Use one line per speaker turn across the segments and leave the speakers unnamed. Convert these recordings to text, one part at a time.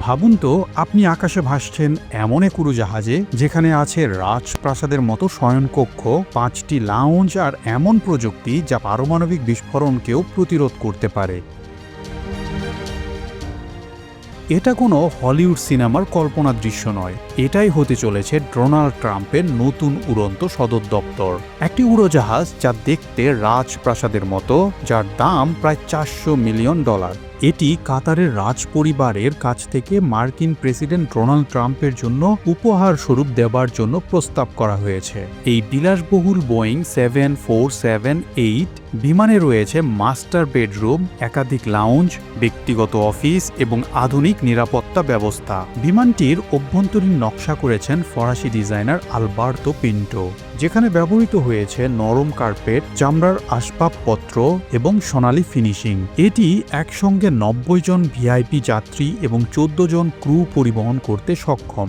ভাবুন তো, আপনি আকাশে ভাসছেন এমন এক উড়োজাহাজে যেখানে আছে রাজপ্রাসাদের মতো শয়নকক্ষ, পাঁচটি লাউঞ্জ আর এমন প্রযুক্তি যা পারমাণবিক বিস্ফোরণকেও প্রতিরোধ করতে পারে। এটা কোনো হলিউড সিনেমার কল্পনা দৃশ্য নয়। এটাই হতে চলেছে ডোনাল্ড ট্রাম্পের নতুন উড়ন্ত সদর দপ্তর। একটি উড়োজাহাজ যা দেখতে রাজপ্রাসাদের মতো, যার দাম প্রায় চারশো মিলিয়ন ডলার। এটি কাতারের রাজ পরিবারের কাছ থেকে মার্কিন প্রেসিডেন্ট ডোনাল্ড ট্রাম্পের জন্য উপহার স্বরূপ দেবার জন্য প্রস্তাব করা হয়েছে। এই বিলাসবহুল Boeing seven four seven eight বিমানে রয়েছে মাস্টার বেডরুম, একাধিক লাউঞ্জ, ব্যক্তিগত অফিস এবং আধুনিক নিরাপত্তা ব্যবস্থা। বিমানটির অভ্যন্তরীণ নকশা করেছেন ফরাসি ডিজাইনার আলবার্তো পিন্টো, যেখানে ব্যবহৃত হয়েছে নরম কার্পেট, চামড়ার আসবাবপত্র এবং সোনালি ফিনিশিং। এটি একসঙ্গে নব্বই জন ভিআইপি যাত্রী এবং চোদ্দ জন ক্রু পরিবহন করতে সক্ষম।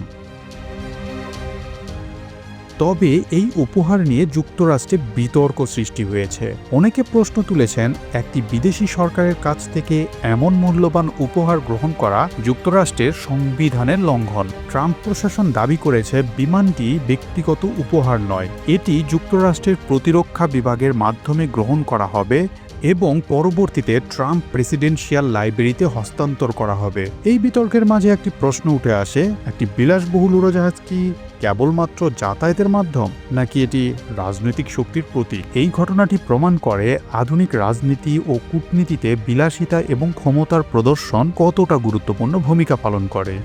তবে এই উপহার নিয়ে যুক্তরাষ্ট্রে বিতর্ক সৃষ্টি হয়েছে। অনেকে প্রশ্ন তুলেছেন, একটি বিদেশি সরকারের কাছ থেকে এমন মূল্যবান উপহার গ্রহণ করা যুক্তরাষ্ট্রের সংবিধানের লঙ্ঘন। ট্রাম্প প্রশাসন দাবি করেছে, বিমানটি ব্যক্তিগত উপহার নয়, এটি যুক্তরাষ্ট্রের প্রতিরক্ষা বিভাগের মাধ্যমে গ্রহণ করা হবে এবং পরবর্তীতে ট্রাম্প প্রেসিডেন্সিয়াল লাইব্রেরিতে হস্তান্তর করা হবে। এই বিতর্কের মাঝে একটি প্রশ্ন উঠে আসে, একটি বিলাসবহুল উড়োজাহাজ কি কেবলমাত্র যাতায়াতের মাধ্যম, নাকি এটি রাজনৈতিক শক্তির প্রতীক? এই ঘটনাটি প্রমাণ করে আধুনিক রাজনীতি ও কূটনীতিতে বিলাসিতা এবং ক্ষমতার প্রদর্শন কতটা গুরুত্বপূর্ণ ভূমিকা পালন করে।